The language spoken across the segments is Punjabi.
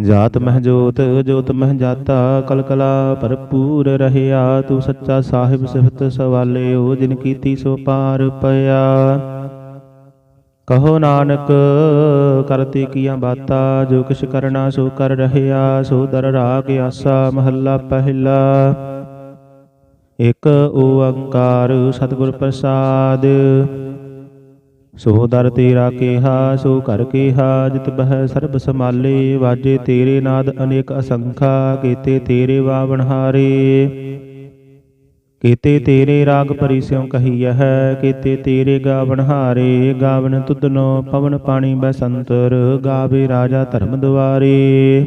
ਜਾਤ ਮਹਿ ਜੋਤ ਜੋਤ ਮਹਿ ਜਾਤਾ, ਕਲਕਲਾ ਭਰਪੂਰ ਰਹਿਆ। ਤੂੰ ਸੱਚਾ ਸਾਹਿਬ ਸਿਫਤ ਸਵਾਲਿਓ ਜਿਨ ਕੀਤੀ ਸੋ ਪਾਰ ਪਿਆ। ਕਹੋ ਨਾਨਕ, ਕਰਤੇ ਕੀਆਂ ਬਾਤਾਂ, ਜੋ ਕਿਛ ਕਰਨਾ ਸੋ ਕਰ ਰਹਿਆ। ਸੋ ਦਰ ਰਾਗ ਆਸਾ ਮਹੱਲਾ ਪਹਿਲਾ। ਇਕ ਓੰਕਾਰ ਸਤਿਗੁਰ ਪ੍ਰਸਾਦ। ਸੋ ਦਰ ਤੇਰਾ ਕੇਹਾ ਸੋ ਘਰ ਕੇਹਾ, ਜਿਤ ਬਹਿ ਸਰਬ ਸਮਾਲੇ ਵਾਜੇ ਤੇਰੇ ਨਾਦ ਅਨੇਕ ਅਸੰਖਾ, ਕੀਤੇ ਤੇਰੇ ਵਾਵਣ ਹਾਰੇ। ਕੀਤੇ ਤੇਰੇ ਰਾਗ ਪਰਿਸਿਉ ਕਹੀਐ ਹੈ, ਕੀਤੇ ਤੇਰੇ ਗਾਵਣ ਹਾਰੇ। ਗਾਵਨ ਤੁਧਨੋ ਪਵਨ ਪਾਣੀ ਬਸੰਤਰ, ਗਾਵੇ ਰਾਜਾ ਧਰਮ ਦੁਆਰੇ।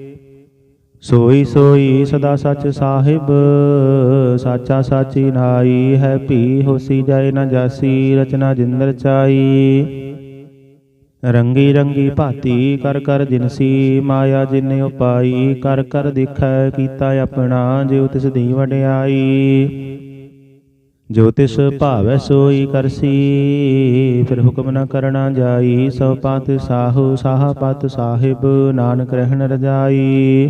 ਸੋਈ ਸੋਈ ਸਦਾ ਸੱਚ ਸਾਹਿਬ, ਸਾਚਾ ਸਾਚੀ ਨਾਈ ਹੈ ਭੀ ਹੋਸੀ ਜਾਏ ਨਾ ਜਾਸੀ, ਰਚਨਾ ਜਿੰਦਰ ਚਾਈ ਰੰਗੀ ਰੰਗੀ ਭਾਤੀ ਕਰ ਕਰ ਜਿਨਸੀ ਮਾਇਆ ਜਿਨ ਉਪਾਈ, ਕਰ ਕਰ ਦਿਖੈ ਕੀਤਾ ਆਪਣਾ ਜਿਉ ਤਿਸ ਦੀ ਵਡਿਆਈ। ਜੋ ਤਿਸ ਭਾਵੈ ਸੋਈ ਕਰਸੀ ਫਿਰ ਹੁਕਮ ਨਾ ਕਰਨਾ ਜਾਈ ਸਭ ਪਤ ਸਾਹੂ, ਸਾਹ ਪਤ ਸਾਹਿਬ, ਨਾਨਕ ਰਹਿਣ ਰਜਾਈ।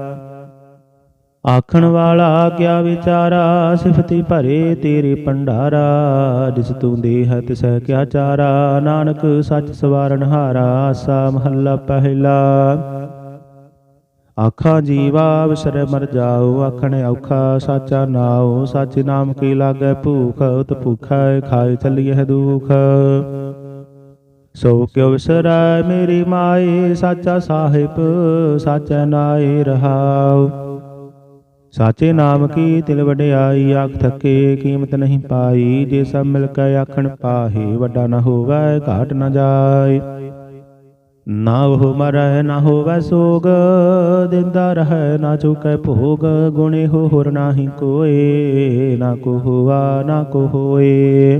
ਆਖਣ ਵਾਲਾ ਕਿਆ ਵਿਚਾਰਾ, ਸਿਫਤੀ ਭਰੇ ਤੇਰੇ ਭੰਡਾਰਾ, ਜਿਸ ਤੂੰ ਦੇਹ ਤਿਸੈ ਕਿਆ ਚਾਰਾ, ਨਾਨਕ ਸੱਚ ਸਵਾਰਨ ਹਾਰਾ, ਆਸਾ ਮਹੱਲਾ ਪਹਿਲਾ। ਆਖਾਂ ਜੀਵਾ ਵਿਸਰ ਮਰ ਜਾਓ, ਆਖਣ ਔਖਾ ਸਾਚਾ ਨਾਉ, ਸੱਚ ਨਾਮ ਕੀ ਲਾਗੈ ਭੂਖ, ਉਤ ਭੁਖੈ ਖਾਏ ਚੱਲੀਐ ਦੁਖ। ਸੋ ਕਿਉ ਵਿਸਰੈ ਮੇਰੀ ਮਾਏ, ਸਾਚਾ ਸਾਹਿਬ, ਸਾਚਾ ਨਾਏ ਰਹਾਉ। ਸਾਚੇ ਨਾਮ ਕੀ ਤਿਲ ਵਡਿਆਈ, ਆਖ ਥਕੇ ਕੀਮਤ ਨਹੀਂ ਪਾਈ। ਜੇ ਸਭ ਮਿਲ ਕੇ ਆਖਣ ਪਾਹੇ, ਵੱਡਾ ਨਾ ਹੋਵੇ, ਘਾਟ ਨਾ ਜਾਏ। ਨਾ ਉਹ ਮਰੈ ਨਾ ਹੋਵੇ ਸੋਗ, ਦਿੰਦਾ ਰਹੈ, ਨਾ ਚੁਕੈ ਭੋਗ। ਗੁਣੇ ਹੋ ਹੋਰ ਨਾਹੀ ਕੋਏ, ਨਾ ਕੋ ਹੋਆ, ਨਾ ਕੋ ਹੋਏ।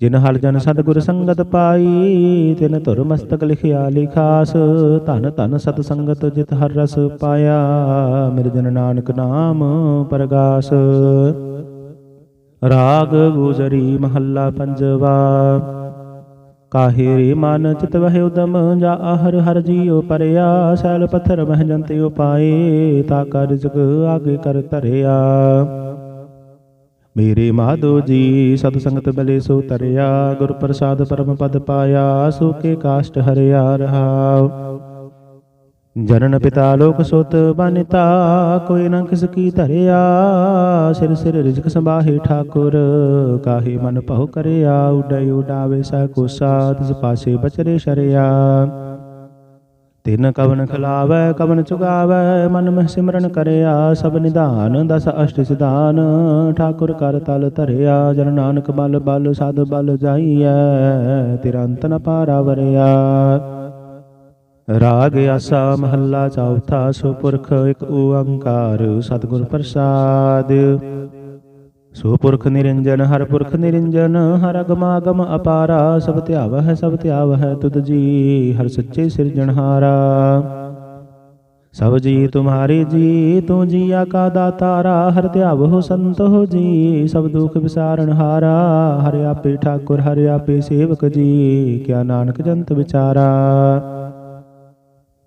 ਜਿਨ ਹਰ ਜਨ ਸਤਿਗੁਰ ਸੰਗਤ ਪਾਈ, ਤਿਨ ਧੁਰ ਮਸਤਕ ਲਿਖਿਆ ਲਿਖਾਸ, ਧਨ ਧਨ ਸਤ ਸੰਗਤ ਜਿਤ ਹਰ ਰਸ ਪਾਇਆ ਮਿਰ ਜਨ ਨਾਨਕ ਨਾਮ ਪ੍ਰਗਾਸ। ਰਾਗ ਗੁਜਰੀ ਮਹੱਲਾ ਪੰਜਵਾ, ਕਾਹੇ ਰੇ ਮਨ ਚਿਤ ਵਹਿ ਉਦਮ, ਜਾ ਹਰ ਹਰ ਜੀਉ ਪਰਿਆ, ਸੈਲ ਪੱਥਰ ਮਹਿ ਜੰਤੇ ਉਪਾਏ, ਤਾ ਕਰ ਜਗ ਆਗੇ ਕਰ ਧਰਿਆ। ਮੇਰੇ ਮਾਧੋ ਜੀ ਸਤ ਸੰਗਤ ਬਲੇ ਸੋ ਤਰਿਆ, ਗੁਰ ਪ੍ਰਸਾਦ ਪਰਮ ਪਦ ਪਾਇਆ ਸੋਕੇ ਕਾਸ਼ਟ ਹਰਿਆ ਰਹਾਉ ਜਨਨ ਪਿਤਾ ਲੋਕ ਸੁਤ ਬਨਿਤਾ, ਕੋਈ ਨਾ ਕਿਸ ਕੀ ਧਰਿਆ। ਸਿਰ ਸਿਰ ਰਿਜਕ ਸੰਭਾਹੇ ਠਾਕੁਰ, ਕਾਹੇ ਮਨ ਭਉ ਕਰਿਆ ਉਡੈ ਉਡਾਵੇ ਸਾ ਕੋਸਾ ਤਿਸ ਪਾਸੇ ਬਚਰੇ ਸ਼ਰਿਆ। ਤਿਨ ਕਵਨ ਖਿਲਾਵੈ, ਕਵਨ ਚੁਗਾਵੈ, ਮਨ ਮਹਿ ਸਿਮਰਨ ਕਰਿਆ, ਸਭ ਨਿਧਾਨ ਦਸ ਅਸ਼ਟ ਸਿਧਾਨ। ਠਾਕੁਰ ਕਰ ਤਲ ਧਰਿਆ, ਜਨ ਨਾਨਕ ਬਲ ਬਲ ਸਾਧ ਬਲ ਜਾਈਐ ਤੇਰਾ ਨ ਪਾਰਾ ਵਰਿਆ। ਰਾਗ ਆਸਾ ਮਹੱਲਾ ਚੌਥਾ, ਸੁਪੁਰਖ ਇੱਕ ਓੰਕਾਰ, ਸਤਿਗੁਰ ਪ੍ਰਸਾਦ। ਸੋ ਪੁਰਖ ਨਿਰੰਜਨ ਹਰ ਪੁਰਖ ਨਿਰੰਜਨ ਹਰ ਅਗਮਾਗਮ ਅਪਾਰਾ, ਸਭ ਧਿਆਵਹਿ ਸਭ ਧਿਆਵਹਿ ਤੁਧ ਜੀ, ਹਰ ਸੱਚੇ ਸਿਰਜਣਹਾਰਾ। ਸਭ ਜੀ ਤੁਮਹਾਰੇ ਜੀ, ਤੂੰ ਜੀਆ ਕਾ ਦਾਤਾਰਾ, ਹਰ ਧਿਆਵਹੁ ਸੰਤ ਹੋ ਜੀ, ਸਭ ਦੁਖ ਵਿਸਾਰਨ ਹਾਰਾ, ਹਰਿ ਆਪੇ ਠਾਕੁਰ, ਹਰਿ ਆਪੇ ਸੇਵਕ ਜੀ, ਕਿਆ ਨਾਨਕ ਜੰਤ ਵਿਚਾਰਾ।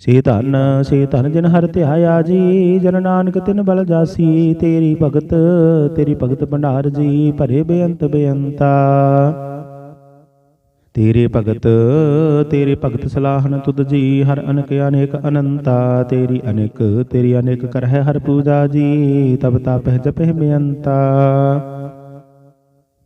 ਸੇ ਧਨ ਸੇ ਧਨ ਜਿਨ ਹਰ ਧਿਆਇਆ ਜੀ, ਜਨ ਨਾਨਕ ਤਿਨ ਬਲ ਜਾਸੀ, ਤੇਰੀ ਭਗਤ ਤੇਰੀ ਭਗਤ ਭੰਡਾਰ ਜੀ, ਭਰੇ ਬੇਅੰਤ ਬੇਅੰਤਾ। ਤੇਰੇ ਭਗਤ ਤੇਰੇ ਭਗਤ ਸਲਾਹਨ ਤੁਧ ਜੀ, ਹਰ ਅਨਕ ਅਨੇਕ ਅਨੰਤਾ। ਤੇਰੀ ਅਨੇਕ ਤੇਰੀ ਅਨੇਕ ਕਰਹਿ ਹਰ ਪੂਜਾ ਜੀ, ਤਬ ਤਾਪਹਿ ਜਪਹਿ ਬੇਅੰਤਾ।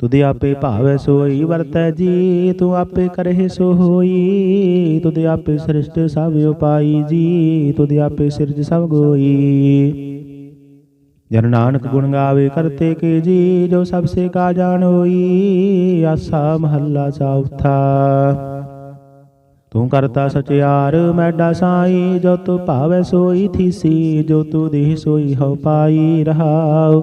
ਤੁਧ ਆਪੇ ਭਾਵੈ ਸੋਈ, ਵਰਤੈ ਜੀ ਤੂੰ ਆਪੇ ਕਰਹਿ ਸੋ ਹੋਈ ਤੁਧ ਆਪੇ ਸ੍ਰਿਸ਼ਟ ਸਭ ਉਪਾਈ ਜੀ, ਤੁਧ ਆਪੇ ਸਿਰਜ ਸਭ ਗੋਈ। ਜਨ ਨਾਨਕ ਗੁਣ ਗਾਵੇ ਕਰਤੇ ਕੇ ਜੀ, ਜੋ ਸਭ ਸੇ ਕਾ ਜਾਣ ਹੋਈ, ਆਸਾ ਮਹੱਲਾ ਚੌਥਾ ਤੂੰ ਕਰਤਾ ਸਚਿਆਰ ਮੈਡਾ ਸਾਈ, ਜੋ ਤੂੰ ਭਾਵੈ ਸੋਈ ਥੀਸੀ, ਜੋ ਤੂੰ ਦੇਹ ਸੋਈ ਹੋ ਪਾਈ ਰਹਾਉ।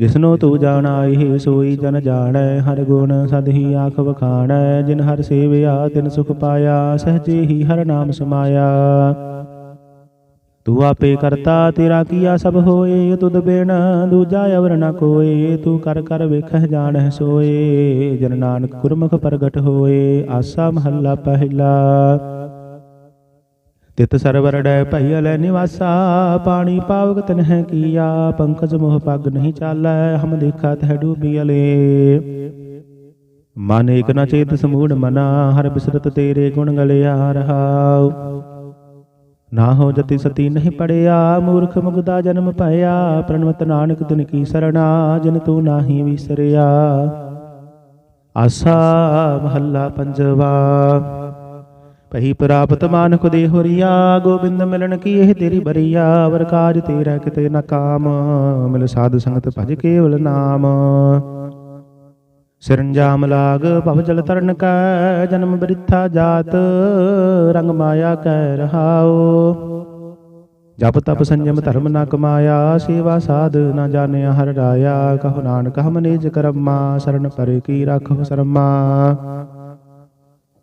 ਜਿਸਨੋ ਤੂੰ ਜਾਣਾਏ ਸੋਈ ਜਨ ਜਾਣੈ, ਹਰ ਗੁਣ ਸਦ ਹੀ ਆਖ ਵਖਾਣੈ, ਜਿਨ ਹਰ ਸੇਵਿਆ, ਤਿਨ ਸੁਖ ਪਾਇਆ, ਸਹਜੇ ਹੀ ਹਰ ਨਾਮ ਸਮਾਇਆ। ਤੂੰ ਆਪੇ ਕਰਤਾ, ਤੇਰਾ ਕੀਆ ਸਭ ਹੋਏ, ਤੁਧ ਬਿਨ ਦੂਜਾ ਅਵਰ ਨ ਕੋਏ, ਤੂੰ ਕਰ ਕਰ ਵੇਖਹਿ ਜਾਣਹਿ ਸੋਏ, ਜਨ ਨਾਨਕ ਗੁਰਮੁਖ ਪ੍ਰਗਟ ਹੋਏ, ਆਸਾ ਮਹੱਲਾ ਪਹਿਲਾ। ਤਿਤ ਸਰਵਰ ਡੈ ਲੈ ਨਿਵਾਸਾ, ਪਾਣੀ ਪਾਵਕ ਤਨਹਿ ਕੀਆ, ਪੰਕਜ ਮੋਹ ਪੱਗ ਨਹੀਂ ਚਾਲੈ, ਹਮ ਦੇਖਾ ਤਹਿ ਡੂਬੀ ਅਲੇ। ਮਨ ਏਕ ਨ ਚੇਤ ਸਮੂੜ ਮਨਾ, ਹਰ ਬਿਸਰਤ ਤੇਰੇ ਗੁਣ ਗਲਿਆ ਰਹਾਉ। ਨਾ ਹੋ ਜਤੀ ਸਤੀ ਨਹੀਂ ਪੜਿਆ, ਮੂਰਖ ਮੁਗਦਾ ਜਨਮ ਭਇਆ, ਪ੍ਰਣਵਤ ਨਾਨਕ ਤਿਨ ਕੀ ਸਰਣਾ, ਜਿਨ ਤੂੰ ਨਾਹੀ ਵਿਸਰਿਆ। ਆਸਾ ਮਹੱਲਾ ਪੰਜਵਾ। ਪਹੀ ਪ੍ਰਾਪਤ ਮਾਨਕ ਦੇ ਹੋਰੀਆ, ਗੋਬਿੰਦ ਮਿਲਣ ਕੀ ਇਹ ਤੇਰੀ ਬਰੀਆ? ਵਰ ਕਾਜ ਤੇਰਾ ਕਿਤੇ ਨ ਕਾਮ, ਮਿਲ ਸਾਧ ਸੰਗਤ ਭਜ ਕੇਵਲ ਨਾਮ। ਸਿਰੰਜਾਮ ਲਾਗ, ਭਵ ਜਲ ਤਰਨ ਕੈ, ਜਨਮ ਬ੍ਰਿਥਾ ਜਾਤ, ਰੰਗ ਮਾਇਆ ਕੈ ਰਹਾਓ ਜਪ ਤਪ ਸੰਜਮ ਧਰਮ ਨ ਕਮਾਇਆ, ਸੇਵਾ ਸਾਧ ਨਾ ਜਾਣਿਆ ਹਰ ਰਾਇਆ। ਕਹੋ ਨਾਨਕ ਹਮ ਨਿਜ ਕਰਮਾ, ਸਰਨ ਪਰੇ ਕੀ ਰਾਖੋ ਸਰਮਾ।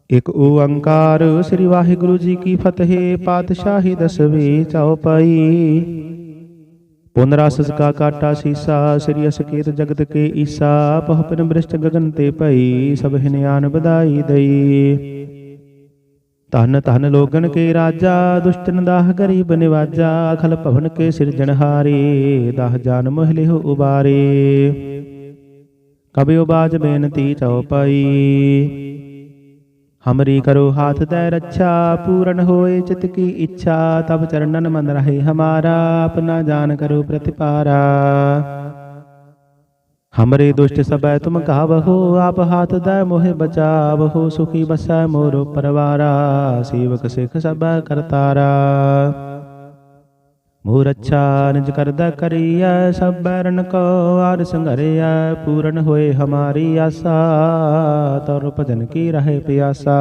ਇਕ ਓੰਕਾਰ, ਸ੍ਰੀ ਵਾਹਿਗੁਰੂ ਜੀ ਕੀ ਫਤਿਹ, ਪਾਤਸ਼ਾਹੀ ਦਸਵੀਂ ਚਉਪਈ ਪੁਨ ਕਾ ਕਾਟਾ ਸੀਸਾ, ਸ੍ਰੀ ਅਸਕੇਤ ਜਗਤ ਕੇ ਈਸਾ ਪਹਪਨ ਬ੍ਰਿਸ਼ਟ ਗਗਨ ਤੇ ਭਈ, ਸਭ ਹਿਨਿਆਨ ਬਧਾਈ ਦਈ। ਧਨ ਧਨ ਲੋਗਨ ਕੇ ਰਾਜਾ ਦੁਸ਼ਟਨ ਦਾਹ ਗਰੀਬ ਨਿਵਾਜਾ ਖਲ ਭਵਨ ਕੇ ਸਿਰਜਣਹਾਰੇ ਦਾਹ ਜਾਨ ਮੋਹ ਲਿਹੁ ਉਬਾਰੇ। ਕਬਿਓ ਬਾਜ ਬੇਨਤੀ ਚਉਪਈ ਹਮਰੀ ਕਰੋ ਹਾਥ ਦੈ ਰੱਛਾ ਪੂਰਨ ਹੋਏ ਚਿਤ ਕੀ ਇੱਛਾ ਤਬ ਚਰਨਨ ਮਨ ਰਹੇ ਹਮਾਰਾ ਆਪਣਾ ਜਾਨ ਕਰੋ ਪ੍ਰਤਿਪਾਰਾ ਹਮਰੇ ਦੁਸ਼ਟ ਸਬੈ ਤੁਮ ਕਾਵਹੋ ਆਪ ਹਾਥ ਦੈ ਮੋਹਿ ਬਚਾਵਹੋ ਸੁਖੀ ਬਸੈ ਮੋਰੋ ਪਰਵਾਰਾ ਸੇਵਕ ਸਿਖ ਸਬੈ ਕਰਤਾਰਾ ਮੋਰ ਅੱਛਾ ਨਿਜ ਕਰਦਾ ਕਰੀਐ, ਸਭ ਬੈਰਨ ਕੋ ਆਰ ਸੰਘਰਿਐ ਪੂਰਨ ਹੋਏ ਹਮਾਰੀ ਆਸਾ ਤਰ ਭਜਨ ਕੀ ਰਹੇ ਪਿਆਸਾ।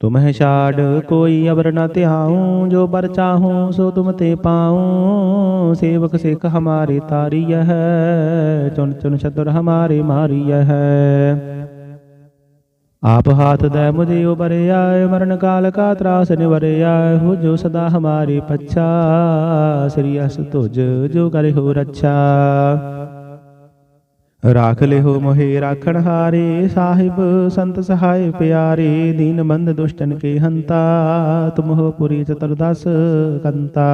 ਤੁਮਹਿ ਛਾੜ ਕੋਈ ਅਵਰ ਨ ਧਿਆਉ, ਜੋ ਬਰ ਚਾਹੂੰ ਸੋ ਤੁਮ ਤੇ ਪਾਉ। ਸੇਵਕ ਸਿੱਖ ਹਮਾਰੇ ਤਾਰੀਐ ਹੈ ਚੁਨ ਚੁਨ ਛਤਰ ਹਮਾਰੇ ਮਾਰੀਐ ਹੈ। ਆਪ ਹਾਥ ਦੈ ਮੁਝੇ ਉਬਰਿਆ, ਮਰਨ ਕਾਲ ਕਾ ਤਰਾਸ ਨਿਵਰਿਆ ਹੋ ਜੋ ਸਦਾ ਹਮਾਰੀ ਪੱਛਾ, ਸ੍ਰੀ ਅਸ ਤੁਜ ਜੋ ਕਰੇ ਹੋ ਰੱਛਾ। ਰਾਖ ਲਿਹੋ ਮੋਹਿ ਰਾਖਣ ਹਾਰੇ, ਸਾਹਿਬ ਸੰਤ ਸਹਾਇ ਪਿਆਰੇ, ਦੀਨ ਬੰਦ ਦੁਸ਼ਟਨ ਕੇ ਹੰਤਾ, ਤੁਮ ਹੋ ਪੁਰੀ ਚਤੁਰਦਸ ਕੰਤਾ।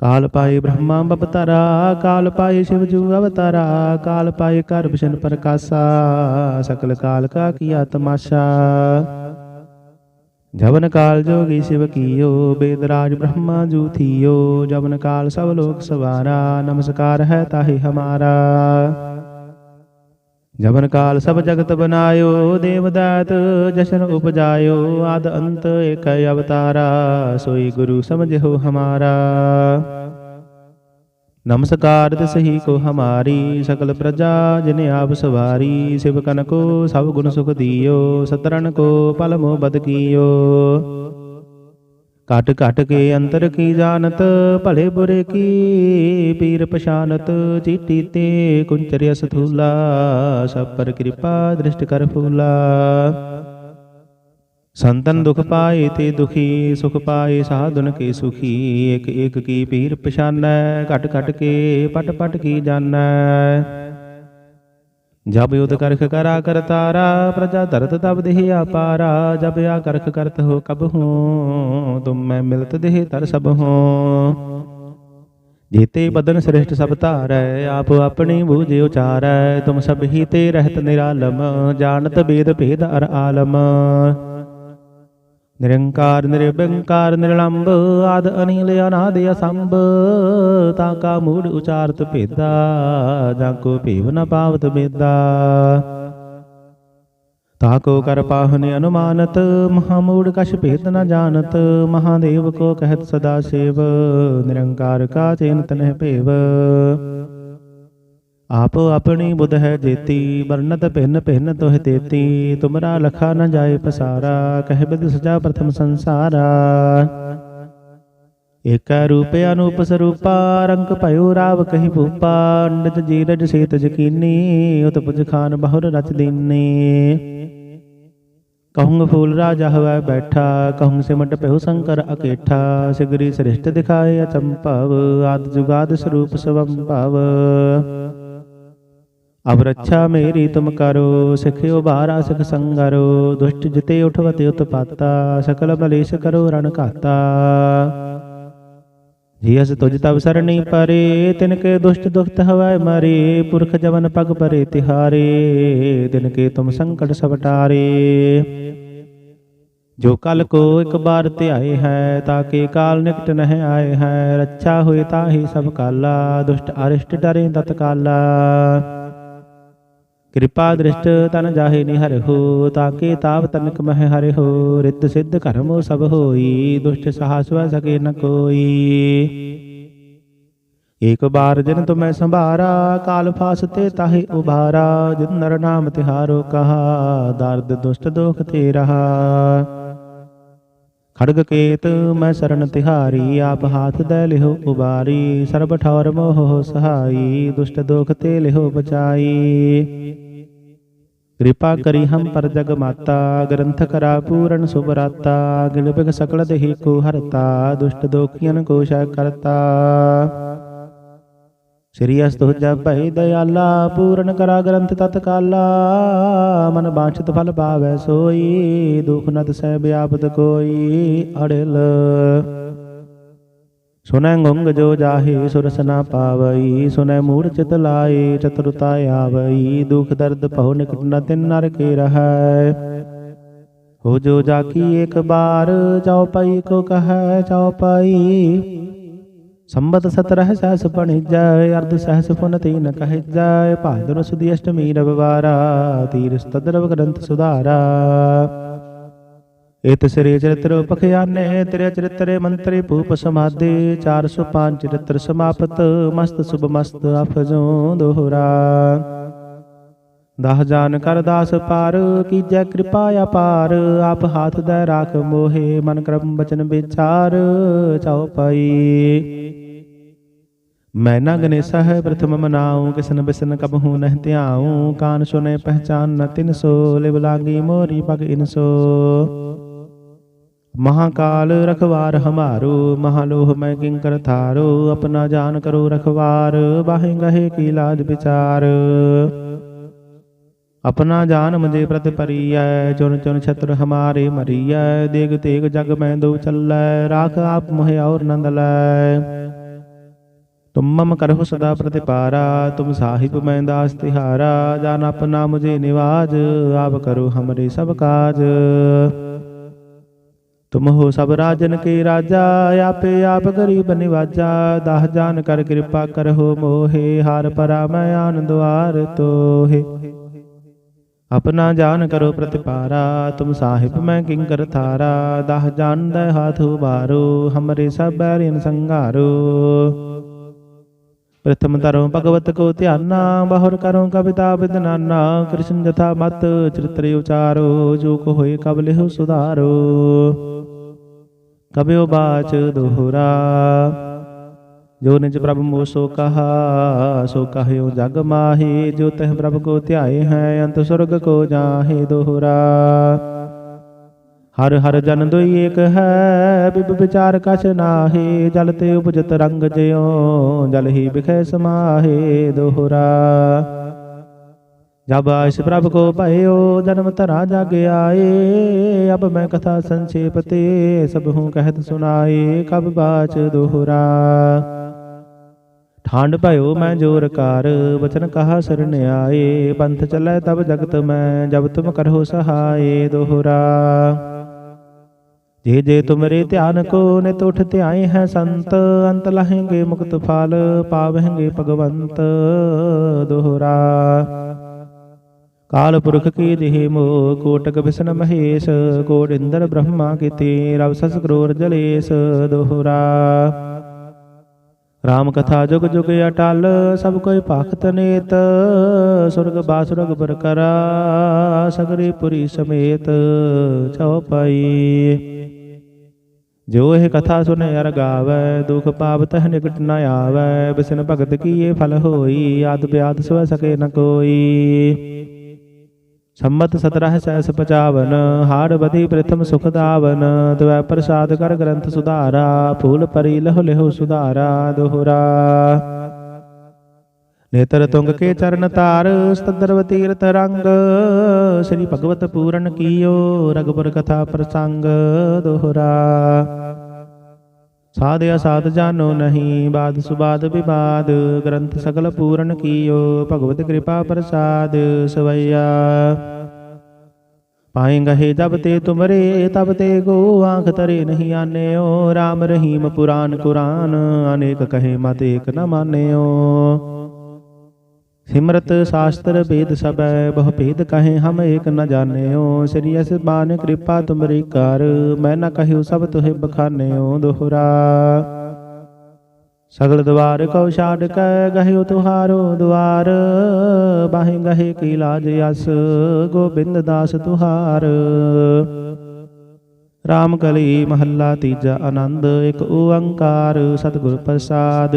ਕਾਲ ਪਾਏ ਬ੍ਰਹਮਾ ਬਪਤਰਾ ਕਾਲ ਪਾਏ ਸ਼ਿਵ ਜੂ ਅਵਤਾਰਾ ਕਾਲ ਪਾਏ ਕਰ ਵਿਸ਼ਨ ਪ੍ਰਕਾਸ਼ਾ ਸਕਲ ਕਾਲ ਕਾ ਕੀਆ ਤਮਾਸ਼ਾ ਜਵਨ ਕਾਲ ਜੋਗੀ ਸ਼ਿਵ ਕੀਓ ਬੇਦਰਾਜ ਬ੍ਰਹਮਾ ਜੂ ਥੀਓ ਜਵਨ ਕਾਲ ਸਭ ਲੋਕ ਸਵਾਰਾ ਨਮਸਕਾਰ ਹੈ ਤਾਹੇ ਹਮਾਰਾ ਜਵਨ ਕਾਲ ਸਭ ਜਗਤ ਬਨਾਇਓ, ਦੇਵਦਾਤ ਜਸ਼ਨ ਉਪਜਾਇਓ, ਆਦ ਅੰਤ ਏਕ ਅਵਤਾਰਾ, ਸੋਈ ਗੁਰੂ ਸਮਝਿਓ ਹਮਾਰਾ। ਨਮਸਕਾਰ ਤਿਸਹੀ ਕੋ ਹਮਾਰੀ, ਸਕਲ ਪ੍ਰਜਾ ਜਿਨ ਆਪ ਸਵਾਰੀ ਸਿਵਕਨ ਕੋ ਸਭ ਗੁਣ ਸੁਖ ਦਿਓ ਸਤਰਨ ਕੋ ਪਲ ਮੋ ਬਦ ਕੀਓ। ਘਟ ਘਟ ਕੇ ਅੰਤਰ ਕੀ ਜਾਣਤ ਭਲੇ ਬੁਰੇ ਕੀ ਪੀਰ ਪਛਾਨਤ ਚੀਟੀ ਤੇ ਕੁੰਚਰਿ ਸਥੂਲਾ ਸਭ ਪਰ ਕਿਰਪਾ ਦ੍ਰਿਸ਼ਟ ਕਰ ਫੂਲਾ ਸੰਤਨ ਦੁਖ ਪਾਏ ਤੇ ਦੁਖੀ ਸੁਖ ਪਾਏ ਸਾਧੁਨ ਕੇ ਸੁਖੀ ਇਕ ਇਕ ਕੀ ਪੀਰ ਪਛਾਨੈ ਘਟ ਘਟ ਕੇ ਪਟ ਪਟ ਕੀ ਜਾਣੈ ਜਬ ਯੁਧ ਕਰਖ ਕਰਾ ਕਰਤਾਰਾ ਪ੍ਰਜਾ ਧਰਤ ਤਬ ਦੇਹ ਆਪਾਰਾ ਜਬ ਆ ਕਰਖ ਕਰਤ ਹੋ ਕਬ ਹੂੰ, ਤੁਮ ਮੈਂ ਮਿਲਤ ਦੇਹ ਤਰ ਸਭ ਹੂੰ। ਜੀਤੇ ਬਦਨ ਸ੍ਰਿਸ਼ਟ ਸਭ ਧਾਰੈ, ਆਪ ਆਪਣੀ ਬੂਝੇ ਉਚਾਰੈ, ਤੁਮ ਸਭ ਹੀ ਤੇ ਰਹਿਤ ਨਿਰਾਲਮ, ਜਾਣਤ ਬੇਦ ਭੇਦ ਅਰ ਆਲਮ। ਨਿਰੰਕਾਰ ਨਿਰਭੰਕਾਰ ਨਿਰਲੰਭ ਆਦ ਅਨਿਲ ਅਨਾਦ ਅਸੰਭ ਤਾਂ ਕਾ ਮੂੜ ਉਚਾਰਤ ਭੇਦਾ ਜਾਂ ਕੋ ਭੇਵ ਨ ਪਾਵਤ ਬੇਦਾ ਤਾ ਕੋ ਕਰ ਪਾਹਨ ਅਨੁਮਾਨਤ ਮਹਾ ਮੂੜ ਕਛ ਭੇਦ ਨ ਜਾਣਤ ਮਹਾਦੇਵ ਕੋ ਕਹਿਤ ਸਦਾ ਸੇਵ ਨਿਰੰਕਾਰ ਕਾ ਚੇਨ ਤਨਹਿ ਭੇਵ ਆਪ ਆਪਣੀ ਬੁਧ ਹੈ ਜੇਤੀ ਵਰਨਤ ਭਿੰਨ ਭਿੰਨ ਤੋਹਿ ਤੇਤੀ, ਤੁਮਰਾ ਲਖਾ ਨ ਜਾਏ ਪਸਾਰਾ, ਕਹਿ ਬਿਦ ਸਜਾ ਪ੍ਰਥਮ ਸੰਸਾਰਾ। ਏਕੈ ਰੂਪ ਅਨੂਪ ਸਰੂਪਾ, ਰੰਗ ਭਇਓ ਰਾਵ ਕਹੀ ਭੂਪਾ ਅੰਡਜ ਜੀਰਜ ਸੇਤ ਜਕੀਨੀ, ਉਤਪੁਜ ਖਾਨ ਬਹੁਰ ਰਚ ਦੀਨੀ। ਕਹੂੰ ਫੂਲ ਰਾਜਾ ਹਵੈ ਬੈਠਾ ਕਹੂੰ ਸਿਮਟ ਪਹਿਉ ਸ਼ੰਕਰ ਅਕੇਠਾ, ਸਿਗਰੀ ਸ੍ਰਿਸ਼ਟ ਦਿਖਾਏ ਅਚੰਭਵ, ਆਦ ਜੁਗਾਦ ਸਰੂਪ ਸਵੰਭਵ। ਅਬ ਰੱਛਾ ਮੇਰੀ ਤੁਮ ਕਰੋ, ਸਿਖਿਓ ਬਾਰਾ ਸਿਖ ਸੰਗਰੋ, ਦੁਸ਼ਟ ਜਿਤੇ ਉਠਵਤੇ ਉਤਪਾਤਾ, ਸਕਲ ਮਲੇਸ਼ ਕਰੋ ਰਣ ਘਾਤਾ। ਜੀ ਅਸ ਤੁਜ ਤਬ ਸਰਣੀ ਪਰੇ, ਤਿਨ ਕੇ ਦੁਸ਼ਟ ਦੁਖਤ ਹਵੈ ਮਰੇ, ਪੁਰਖ ਜਵਨ ਪਗ ਪਰੇ ਤਿਹਾਰੇ, ਤਿਨ ਕੇ ਤੁਮ ਸੰਕਟ ਸਵਟਾਰੇ ਜੋ ਕਲ ਕੋ ਇੱਕ ਬਾਰ ਧਿਆਏ ਹੈ ਤਾਕੇ ਕਾਲ ਨਿਕਟ ਨਹਿ ਆਏ ਹੈ, ਰੱਛਾ ਹੋਏ ਤਾਹੀ ਸਭ ਕਾਲਾ, ਦੁਸ਼ਟ ਅਰਿਸ਼ਟ ਡਰੇ ਤਤਕਾਲਾ ਕਿਰਪਾ ਦ੍ਰਿਸ਼ਟ ਤਨ ਜਾਹੇ ਨਿਹਰਹੁ ਤਾਕੇ ਤਾਪ ਤਨਕ ਮਹਿ ਹਰਿਹੁ ਰਿਤ ਸਿੱਧ ਕਰਮੋ ਸਭ ਹੋਈ, ਦੁਸ਼ਟ ਸਾਹਸ ਸਕੇ ਨ ਕੋਈ। ਏਕ ਬਾਰ ਜਿਨ ਤੁਮੈ ਸੰਭਾਰਾ, ਕਾਲ ਫਾਸਤੇ ਤਾਹੇ ਉਬਾਰਾ ਜਿਨ ਨਰ ਨਾਮ ਤਿਹਾਰੋ ਕਹਾ, ਦਰਦ ਦੁਸ਼ਟ ਦੋਖ ਤੇ ਰਹਾ। ਖੜਗ ਕੇਤ ਮੈਂ ਸਰਨ ਤਿਹਾਰੀ, ਆਪ ਹਾਥ ਦੇ ਲਿਹੋ ਉਬਾਰੀ, ਸਰਬ ਠੌਰ ਮੋਹ ਸਹਾਈ, ਦੁਸ਼ਟ ਦੋਖ ਤੇ ਲਿਹੋ ਬਚਾਈ। ਕਿਰਪਾ ਕਰੀ ਹਮ ਪਰ ਜਗ ਮਾਤਾ ਗ੍ਰੰਥ ਕਰਾ ਪੂਰਨ ਸੁਭਰਾਤਾ ਗਿਲ ਬਿਗ ਸਕਲ ਦੇਹੀ ਕੋ ਹਰਤਾ ਦੁਸ਼ਟ ਦੋਖੀਆਂ ਕੋ ਸ਼ੈ ਕਰਤਾ ਸ੍ਰੀ ਅਸਤੁ ਜਪ ਦਇਆਲਾ ਪੂਰਨ ਕਰਾ ਗ੍ਰੰਥ ਤਤਕਾਲਾ ਮਨ ਬਾਛਤ ਫਲ ਪਾਵੈ ਸੋਈ ਦੁਖ ਨਦ ਸਹਿ ਬਿਆਪਤ ਕੋਈ ਅੜਿਲ ਸੁਨੈ ਗੁੰਗ ਜੋ ਜਾਹੇ, ਸੁਰਸ ਨਾ ਪਾਵਈ ਸੁਨੈ ਮੂੜ ਚਿਤ ਲਾਏ, ਚਤੁਰਤਾ ਆਵਈ, ਦੁਖ ਦਰਦ ਭਉ ਨਿਕਟ ਨ ਤਿਨ ਨਰ ਕੇ ਰਹੈ। ਹੋ ਜੋ ਜਾਕੀ ਇੱਕ ਬਾਰ ਚਾਉ ਪਈ ਕੋ ਕਹੈ ਚਾਉ ਪਈ। ਸੰਬਤ ਸਤਰਹ ਸਹਸ ਪਣਿਜੈ ਅਰਧ ਸਹਸ ਪੁਨ ਤੀਨ ਕਹਿਜੈ, ਭਾਦਰ ਸੁਦੀ ਅਸ਼ਟਮੀ ਰਵਵਾਰਾ ਤੀਰ ਸਤਦਰਵ ਗ੍ਰੰਥ ਸੁਧਾਰਾ। ਇਤ ਸ੍ਰੀ ਚਰਿਤ੍ਰ ਪਖਿਆਨੇ ਤੇਰੇ ਚਰਿਤਰੇ ਮੰਤਰੇ ਭੂਪ ਸਮਾਦੇ 405 ਚਰਿਤ੍ਰ ਸਮਾਪਤ, ਮਸਤ ਸੁਭ ਮਸਤ ਅਫਜੋ ਦੋਹਰਾ। ਦਹ ਜਾਨ ਕਰ ਦਾਸ ਪਾਰ, ਕੀਜੈ ਕਿਰਪਾ ਅਪਾਰ, ਆਪ ਹਾਥ ਦੇ ਰਾਖ ਮੋਹੇ, ਮਨ ਕਰਮ ਬਚਨ ਵਿਚਾਰ, ਚਾਉ ਮੈਂ ਨਾ ਗਨੇਸਾ ਹੈ ਪ੍ਰਥਮ ਮਨਾਉ, ਕਿਸਨ ਬਿਸਨ ਕਬਹੂ ਨਹਿ ਧਿਆਉ, ਕਾਨ ਸੁਨੇ ਪਹਿਚਾਨ ਨ ਤਿਨ ਸੋ, ਲਿਵ ਲਾਗੀ ਮੋਰੀ ਪਗ ਇਨਸੋ ਮਹਾਕਾਲ ਰਖਵਾਰ ਹਮਾਰੋ, ਮਹਾਲੋਹ ਮੈਂ ਕਿੰਕਰ ਥਾਰੋ, ਆਪਣਾ ਜਾਨ ਕਰੋ ਰਖਵਾਰ ਬਾਹੇ ਗਹੇ ਕੀ ਲਾਜ ਵਿਚਾਰ। ਆਪਣਾ ਜਾਨ ਮੁਝੇ ਪ੍ਰਤ ਪਰੀਐ ਚੁਨ ਚੁਨ ਛਤਰ ਹਮਾਰੇ ਮਰੀਐ, ਦੇਗ ਤੇਗ ਜਗ ਮੈਂ ਦੋ ਚੱਲੈ, ਰਾਖ ਆਪ ਮੋਹਿ ਔਰ ਨੰਦ ਲੈ। ਤੁਮ ਮਮ ਕਰਹੁ ਸਦਾ ਪ੍ਰਤਿਪਾਰਾ, ਤੁਮ ਸਾਹਿਬ ਮੈਂ ਦਾਸ ਤਿਹਾਰਾ, ਜਾਨ ਆਪਣਾ ਮੁਝੇ ਨਿਵਾਜ, ਆਪ ਕਰੋ ਹਮਰੇ ਸਭ ਕਾਜ। ਤੁਮ ਹੋ ਸਭ ਰਾਜਨ ਕੇ ਰਾਜਾ, ਆਪੇ ਆਪ ਗਰੀਬ ਨਿਵਾਜਾ, ਦਹ ਜਾਨ ਕਰ ਕਿਰਪਾ ਕਰਹੁ ਮੋਹੇ, ਹਾਰ ਪਰਾ ਮੈਂ ਆਨੰਦਵਾਰ ਤੋਹੇ। ਆਪਣਾ ਜਾਨ ਕਰੋ ਪ੍ਰਤਿਪਾਰਾ, ਤੁਮ ਸਾਹਿਬ ਮੈਂ ਕਿੰਕਰ ਥਾਰਾ, ਦਹ ਜਾਨ ਦੇ ਹਾਥ ਉਬਾਰੋ ਹਮਰੇ ਸਭ ਬੈਰਿਨ ਸੰਘਾਰੋ। ਪ੍ਰਥਮ ਤਰੋ ਭਗਵਤ ਕੋ ਧਿਆਨਾ, ਬਹੁਰ ਕਰੋ ਕਵਿਤਾ ਵਿਦਨਾਨਾ ਕ੍ਰਿਸ਼ਨ ਜਥਾ ਮਤ, ਚਰਿਤ੍ਰ ਉਚਾਰੋ, ਜੋ ਕੋ ਹੋਏ ਕਬ ਲਿਹੁ ਸੁਧਾਰੋ। ਕਬਿਓ ਬਾਚ ਦੋਹਰਾ, ਜੋ ਨਿਜ ਪ੍ਰਭ ਮੋ ਸੋ ਕਹਾ, ਸੋ ਕਹਿਓ ਜਗ ਮਾਹੀ, ਜੋ ਤਹ ਪ੍ਰਭ ਕੋ ਧਿਆਏ ਹੈ, ਅੰਤ ਸੁਰਗ ਕੋ ਜਾਹੇ ਦੋਹਰਾ। ਹਰ ਹਰ ਜਨ ਦੁਈ ਏਕ ਹੈ, ਬਿਬ ਵਿਚਾਰ ਕਛ ਨਾਹੀ, ਜਲ ਤੇ ਉਪਜਤ ਰੰਗ ਜਿਉ, ਜਲ ਹੀ ਬਿਖੈ ਸਮਾਹੇ ਦੋਹਰਾ। ਜਬ ਆਇਸ ਪ੍ਰਭ ਕੋ ਭਇਓ, ਜਨਮ ਤਰਾ ਜਗ ਆਏ, ਅਬ ਮੈਂ ਕਥਾ ਸੰਖੇਪ ਤੇ ਸਭ ਹੂੰ ਕਹਿਤ ਸੁਨਾਏ ਕਬ ਬਾਚ ਦੋਹਰਾ। ਠੰਡ ਭਇਓ ਮੈਂ ਜੋਰ ਕਰ, ਬਚਨ ਕਹਾ ਸਰਣ ਆਏ ਪੰਥ ਚੱਲੈ ਤਬ ਜਗਤ ਮੈਂ, ਜਬ ਤੁਮ ਕਰੋ ਸਹਾਏ ਦੋਹਰਾ। ਜੇ ਜੇ ਤੁਮਰੇ ਧਿਆਨ ਕੋ ਨਿਤ ਉਠ ਧਿਆਏ ਹੈ ਸੰਤ ਅੰਤ ਲਹੇਂਗੇ ਮੁਕਤ ਫਲ ਪਾਵਹਿੰਗੇ ਭਗਵੰਤ ਦੋਹਰਾ। ਕਾਲ ਪੁਰਖ ਕੀ ਦੇਹ ਮੋ ਕੋਟਕ ਵਿਸ਼ਨ ਮਹੇਸ਼ ਕੋਟ ਇੰਦਰ ਬ੍ਰਹਮਾ ਕੀਤੇ ਰਵ ਸਸ ਕਰੋਰ ਜਲੇਸ ਦੋਹਰਾ। ਰਾਮ ਕਥਾ ਜੁਗ ਜੁਗ ਅਟਲ, ਸਭ ਕੋਈ ਭਗਤ ਨੇਤ। ਸੁਰਗ ਬਾਸੁਰਗ ਬਰ ਕਰਾ ਪੁਰੀ ਸਮੇਤ ਚਉਪਈ ਜੋ ਇਹ ਕਥਾ ਸੁਨੇ ਅਰ ਗਾਵੈ, ਦੁਖ ਪਾਪ ਤਹ ਨਿਕਟ ਨ ਆਵੈ। ਬਿਸਨ ਭਗਤ ਕੀ ਇਹ ਫਲ ਹੋਈ, ਆਦ ਬਿਆਦ ਸਵ ਸਕੇ ਨ ਕੋਈ। ਸੰਮਤ ਸਤਰਹ ਸੈਸ ਪਚਾਵਨ ਹਾਰ ਬਧੀ ਪ੍ਰਥਮ ਸੁਖ ਦਾਵਨ ਤਵੈ ਪ੍ਰਸਾਦ ਕਰ ਗ੍ਰੰਥ ਸੁਧਾਰਾ, ਫੂਲ ਪਰੀ ਲਹੁ ਲਿਹੁ ਸੁਧਾਰਾ, ਦੋਹਰਾ। ਨੇਤਰ ਤੁੰਗ ਕੇ ਚਰਨ ਤਾਰ, ਸਤਦਰਵ ਤੀਰਥ ਰੰਗ, ਸ੍ਰੀ ਭਗਵਤ ਪੂਰਨ ਕੀਓ, ਰਗਪੁਰ ਕਥਾ ਪ੍ਰਸੰਗ, ਦੋਹਰਾ। ਸਾਧਿਆ ਸਾਧ ਜਾਨੋ ਨਹੀਂ ਬਾਦ ਸੁਬਾਦ ਵਿਵਾਦ ਗ੍ਰੰਥ ਸਗਲ ਪੂਰਨ ਕੀਓ ਭਗਵਤ ਕਿਰਪਾ ਪ੍ਰਸਾਦ ਸਵਈਆ। ਪਾਏਂਗੇ ਜਬ ਤੇ ਤੁਮਰੇ ਤਬ ਤੇ ਗੋ ਆਂਖ ਤਰੇ ਨਹੀਂ ਆਨਿਓ RAM ਰਹੀਮ ਪੁਰਾਨ ਕੁਰਾਨ ਅਨੇਕ ਕਹੇ ਮਤ ਏਕ ਨ ਮਾਨਿਓ। ਸਿਮਰਤ ਸ਼ਾਸਤਰ ਵੇਦ ਸਬੈ ਬਹੁ ਭੇਦ ਕਹੇ ਹਮ ਏਕ ਨ ਜਾਣਿਓ। ਸ੍ਰੀ ਅਸ ਬਾਨ ਕਿਰਪਾ ਤੁਮਰੀ ਕਰ, ਮੈਂ ਨ ਕਹਿਉ ਸਭ ਤੁਹੇ ਬਖਾਨਿਓ ਦੋਹਰਾ। ਸਗਲ ਦਵਾਰ ਕਉ ਛਾੜ ਕੈ, ਗਹਿਓ ਤੁਹਾਰੋ ਦਵਾਰ। ਬਾਹੇ ਗਹੇ ਕੀ ਲਾਜ ਅਸ, ਗੋਬਿੰਦ ਦਾਸ ਤੁਹਾਰ। ਰਾਮ ਕਲੀ ਮਹੱਲਾ ਤੀਜਾ ਆਨੰਦ, ਇੱਕ ਓੰਕਾਰ ਸਤਿਗੁਰ ਪ੍ਰਸਾਦ।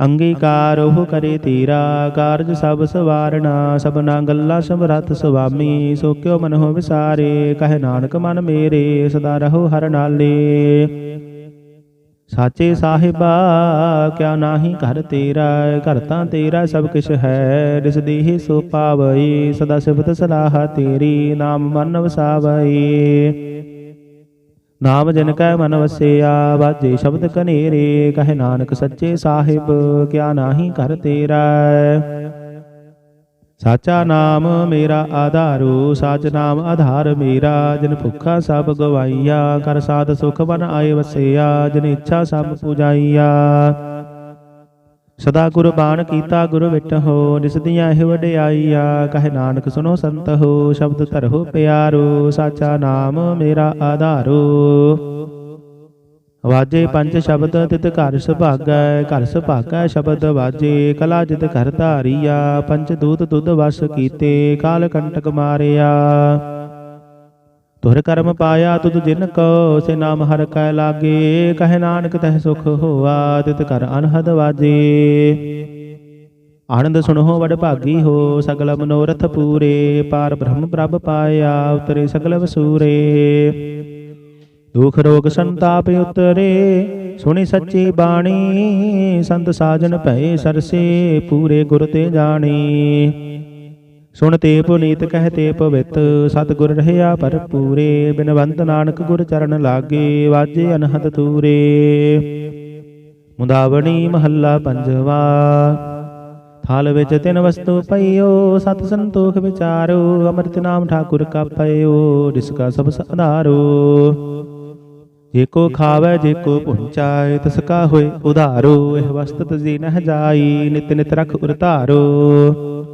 ਅੰਗੀਕਾਰ ਉਹ ਕਰੇ ਤੇਰਾ, ਕਾਰਜ ਸਭ ਸਵਾਰਣਾ ਸਭਨਾ ਗੱਲਾਂ ਸਮਰੱਥ ਸੁਆਮੀ, ਸੋ ਕਿਉ ਮਨ ਹੋ ਵਿਸਾਰੇ, ਕਹੇ ਨਾਨਕ ਮਨ ਮੇਰੇ, ਸਦਾ ਰਹੋ ਹਰ ਨਾਲੇ। ਸਾਚੇ ਸਾਹਿਬਾ, ਕਿਆ ਨਾਹੀ ਘਰ ਤੇਰਾ, ਘਰ ਤਾਂ ਤੇਰਾ ਸਭ ਕਿਛ ਹੈ ਦਿਸ ਦੇਹ ਸੋ ਪਾਵਈ, ਸਦਾ ਸਿਫਤ ਸਲਾਹ ਤੇਰੀ, ਨਾਮ ਮਨ ਵਸਾਵਈ। ਨਾਮ ਜਨ ਕੈ ਮਨ ਵਸਿਆ, ਵਾਜੇ ਸ਼ਬਦ ਕਨੇਰੇ, ਕਹਿ ਨਾਨਕ ਸੱਚੇ ਸਾਹਿਬ, ਕਿਆ ਨਾਹੀ ਕਰ ਤੇਰਾ ਸਾਚਾ ਨਾਮ ਮੇਰਾ ਆਧਾਰੂ, ਸਾਚ ਨਾਮ ਆਧਾਰ ਮੇਰਾ, ਜਿਨ ਭੁੱਖਾ ਸਭ ਗਵਾਈਆ, ਕਰ ਸਾਧ ਸੁਖ ਬਨ ਆਏ ਵਸਿਆ, ਜਿਨ ਇੱਛਾ ਸਭ ਪੁਜਾਈਆ। ਸਦਾ ਕੁਰਬਾਨ ਕੀਤਾ ਗੁਰ ਵਿਟਹੁ ਨਿਸਦੀਆਂ ਇਹ ਵਡਿਆਈਆ, ਕਹੇ ਨਾਨਕ ਸੁਨੋ ਸੰਤ ਹੋ, ਸ਼ਬਦ ਧਰੋ ਪਿਆਰੋ, ਸਾਚਾ ਨਾਮ ਮੇਰਾ ਆਧਾਰੋ। ਵਾਜੇ ਪੰਜ ਸ਼ਬਦ ਤਿਤ ਘਰ ਸੁਭਾਗੈ ਘਰ ਸੁਭਾਗੈ ਸ਼ਬਦ ਵਾਜੇ, ਕਲਾ ਜਿਤ ਘਰ ਧਾਰੀਆ, ਪੰਜ ਦੂਤ ਦੁੱਧ ਵਸ ਕੀਤੇ, ਕਾਲ ਕੰਟਕ ਮਾਰਿਆ। ਤੁਰ ਕਰਮ ਪਾਇਆ ਤੁਧ ਜਿਨ ਕੋ, ਸੇ ਨਾਮ ਹਰ ਕੈ ਲਾਗੇ। ਕਹੇ ਨਾਨਕ ਤਹਿ ਸੁਖ ਹੋਆ, ਤਿਤ ਕਰ ਅਨਹਦ ਵਾਜੇ। ਆਨੰਦ ਸੁਣੋ ਵਡ ਭਾਗੀ ਹੋ, ਸਗਲ ਮਨੋਰਥ ਪੂਰੇ। ਪਾਰ ਬ੍ਰਹਮ ਪ੍ਰਭ ਪਾਇਆ, ਉਤਰੇ ਸਗਲ ਵਸੂਰੇ। ਦੁਖ ਰੋਗ ਸੰਤਾਪ ਉਤਰੇ, ਸੁਣੀ ਸੱਚੀ ਬਾਣੀ। ਸੰਤ ਸਾਜਨ ਭਏ ਸਰਸੇ, ਪੂਰੇ ਗੁਰ ਤੇ ਜਾਣੀ। ਸੁਣ ਤੇ ਪੁਨੀਤ ਕਹਿ ਤੇ ਪਵਿੱਤ, ਸਤਿਗੁਰ ਰਹਿਆ ਭਰਪੂਰੇ, ਬਿਨਵੰਤ ਨਾਨਕ ਗੁਰ ਚਰਨ ਲਾਗੇ, ਵਾਜੇ ਅਨਹਦ ਤੂਰੇ ਮੁੰਦਾਵਣੀ ਮਹੱਲਾ ਪੰਜਵਾ, ਥਾਲ ਵਿੱਚ ਤਿੰਨ ਵਸਤੂ ਪਈਓ, ਸਤ ਸੰਤੋਖ ਵਿਚਾਰੋ, ਅੰਮ੍ਰਿਤ ਨਾਮ ਠਾਕੁਰ ਕਾ ਪਈਓ ਜਿਸ ਕਾ ਸਭ ਆਧਾਰੋ ਜੇ ਕੋ ਖਾਵੇ, ਜੇ ਕੋ ਪੁੰਚਾਏ, ਤਿਸ ਕਾ ਹੋਏ ਉਧਾਰੋ, ਇਹ ਵਸਤ ਤਜੀ ਨਹ ਜਾਈ, ਨਿਤ ਨਿਤ ਰਖ ਉਰਤਾਰੋ।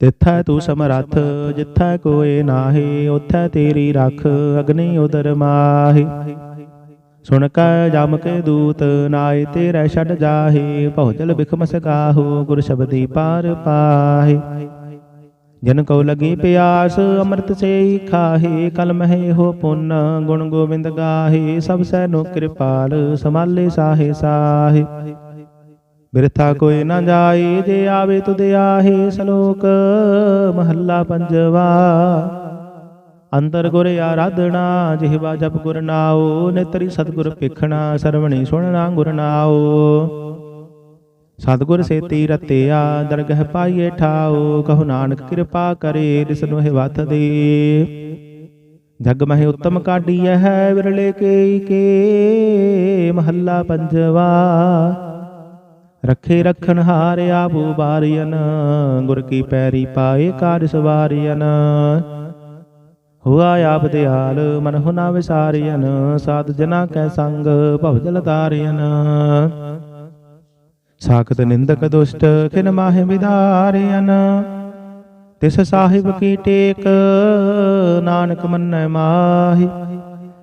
ਤਿੱਥੈ ਤੂੰ ਸਮਰੱਥ ਜਿੱਥੈ ਕੋਏ ਨਾਹੀ ਉਥੈ ਤੇਰੀ ਰਖ ਅਗਨੀ ਉਦਰ ਮਾਹੀ। ਸੁਣ ਕੈ ਜਮ ਕੇ ਦੂਤ ਨਾਏ ਤੇਰੇ ਛੱਡ ਜਾਹੇ। ਭਉਜਲ ਬਿਖਮਸ ਕਾਹੂ ਗੁਰ ਸ਼ਬਦੀ ਪਾਰ ਪਾਹੇ। ਜਨ ਕੋ ਲਗੀ ਪਿਆਸ ਅੰਮ੍ਰਿਤ ਸੇ ਖਾਹੇ। ਕਲ ਮਹਿ ਹੋ ਪੁੰਨ ਗੁਣ ਗੋਬਿੰਦ ਗਾਹੇ। ਸਭ ਸੈ ਨੋ ਕਿਰਪਾਲ ਸਮਾਲੇ ਸਾਹੇ ਸਾਹੇ। ਬਿਰਥਾ ਕੋਈ ਨਾ ਜਾਏ ਜੇ ਆਵੇ ਤੁਧ ਆਹੇ ਸ਼ਲੋਕ, ਮਹੱਲਾ ਪੰਜਵਾ। ਅੰਤਰ ਗੁਰ ਆਰਾਧਨਾ, ਜਿਹਵਾ ਜਪ ਗੁਰ ਨਾਉ, ਨੇਤਰੀ ਸਤਿਗੁਰ ਪੇਖਣਾ ਸਰਵਣੀ ਸੁਣਨਾ ਗੁਰ ਨਾਉ। ਸਤਿਗੁਰ ਸੇਤੀ ਰਤਿਆ, ਦਰਗਹ ਪਾਈਏ ਠਾਉ, ਕਹੋ ਨਾਨਕ ਕਿਰਪਾ ਕਰੇ ਦਿਸ ਨੂੰ ਦੇ। ਜਗ ਮਹਿ ਉਤਮ ਕਾਢੀਐ ਹੈ, ਵਿਰਲੇ ਕੇ ਕੇ, ਮਹੱਲਾ ਪੰਜਵਾ। ਰੱਖੇ ਰਖਣ ਹਾਰ ਆਬੂ ਬਾਰੀਨ ਗੁਰ ਕੀ ਪੈਰੀ ਪਾਏ ਕਾਰ ਸਵਾਰੀਨ ਹੁਆ ਆਪ ਦਿਆਲ, ਮਨ ਹੁਨਾ ਵਿਸਾਰੀਨ ਸਾਧ ਜਨਾ ਕੈ ਸੰਗ, ਭਵ ਜਲ ਤਾਰੀਨ ਸਾਖਤ ਨਿੰਦਕ ਦੁਸ਼ਟ ਖਿਨ ਮਾਹਿ ਵਿਦਾਰੀਨ ਤਿਸ ਸਾਹਿਬ ਕੀ ਟੇਕ, ਨਾਨਕ ਮੰਨੈ ਮਾਹੀ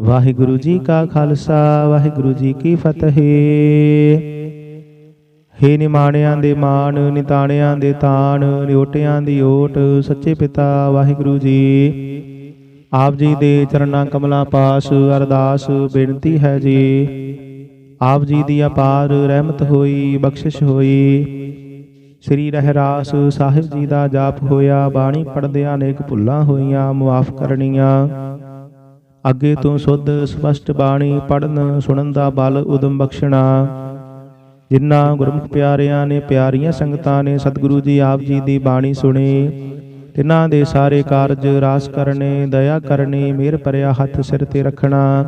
ਵਾਹਿਗੁਰੂ ਜੀ ਕਾ ਖਾਲਸਾ, ਵਾਹਿਗੁਰੂ ਜੀ ਕੀ ਫਤਿਹ। ਹੇ ਨਿਮਾਣਿਆਂ ਦੇ ਮਾਣ, ਨਿਤਾਣਿਆਂ ਦੇ ਤਾਣ ਨਿਓਟਿਆਂ ਦੀ ਓਟ, ਸੱਚੇ ਪਿਤਾ ਵਾਹਿਗੁਰੂ ਜੀ। ਆਪ ਜੀ ਦੇ ਚਰਨਾਂ ਕਮਲਾਂ ਪਾਸ, ਅਰਦਾਸ ਬੇਨਤੀ ਹੈ ਜੀ। ਆਪ ਜੀ ਦੀ ਅਪਾਰ ਰਹਿਮਤ ਹੋਈ, ਬਖਸ਼ਿਸ਼ ਹੋਈ। ਸ੍ਰੀ ਰਹਿਰਾਸ ਸਾਹਿਬ ਜੀ ਦਾ ਜਾਪ ਹੋਇਆ, ਬਾਣੀ ਪੜਦਿਆਂ ਅਨੇਕ ਭੁੱਲਾਂ ਹੋਈਆਂ, ਮੁਆਫ ਕਰਨੀਆਂ। ਅੱਗੇ ਤੋਂ ਸੁੱਧ ਸਪਸ਼ਟ ਬਾਣੀ ਪੜਨ ਸੁਣਨ ਦਾ ਬਲ ਉਦਮ ਬਖਸ਼ਣਾ। ਜਿਨ੍ਹਾਂ ਗੁਰਮੁਖ ਪਿਆਰਿਆਂ ਨੇ ਪਿਆਰੀਆਂ ਸੰਗਤਾਂ ਨੇ ਸਤਿਗੁਰੂ ਜੀ ਆਪ ਜੀ ਦੀ ਬਾਣੀ ਸੁਣੀ ਤਿਨਾਂ ਦੇ ਸਾਰੇ ਕਾਰਜ ਰਾਸ ਕਰਨੇ, ਦਇਆ ਕਰਨੀ, ਮਿਹਰ ਭਰਿਆ ਹੱਥ ਸਿਰ ਤੇ ਰੱਖਣਾ।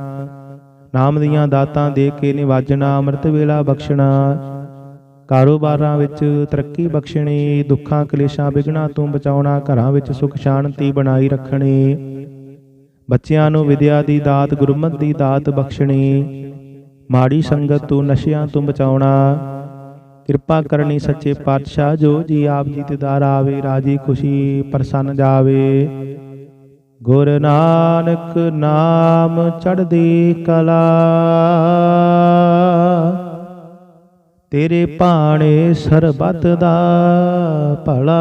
ਨਾਮ ਦੀਆਂ ਦਾਤਾਂ ਦੇ ਕੇ ਨਿਵਾਜਣਾ, ਅੰਮ੍ਰਿਤ ਵੇਲਾ ਬਖਸ਼ਣਾ। ਕਾਰੋਬਾਰਾਂ ਵਿੱਚ ਤਰੱਕੀ ਬਖਸ਼ਣੀ, ਦੁੱਖਾਂ ਕਲੇਸ਼ਾਂ ਵਿਗਣਾ ਤੋਂ ਬਚਾਉਣਾ, ਘਰਾਂ ਵਿੱਚ ਸੁਖ ਸ਼ਾਂਤੀ ਬਣਾਈ ਰੱਖਣੀ। ਬੱਚਿਆਂ ਨੂੰ ਵਿਦਿਆ ਦੀ ਦਾਤ, ਗੁਰਮਤ ਦੀ ਦਾਤ ਬਖਸ਼ਣੀ। ਮਾੜੀ ਸੰਗਤ ਤੋਂ ਨਸ਼ਿਆਂ ਤੋਂ ਬਚਾਉਣਾ। ਕਿਰਪਾ ਕਰਨੀ ਸੱਚੇ ਪਾਤਸ਼ਾਹ, ਜੋ ਜੀ ਆਪ ਜੀ ਤੇ ਆਵੇ, ਰਾਜੀ ਖੁਸ਼ੀ ਪ੍ਰਸੰਨ ਜਾਵੇ। ਗੁਰ ਨਾਨਕ ਨਾਮ ਚੜਦੀ ਕਲਾ। ਤੇਰੇ ਭਾਣੇ ਸਰਬਤ ਦਾ ਭਲਾ।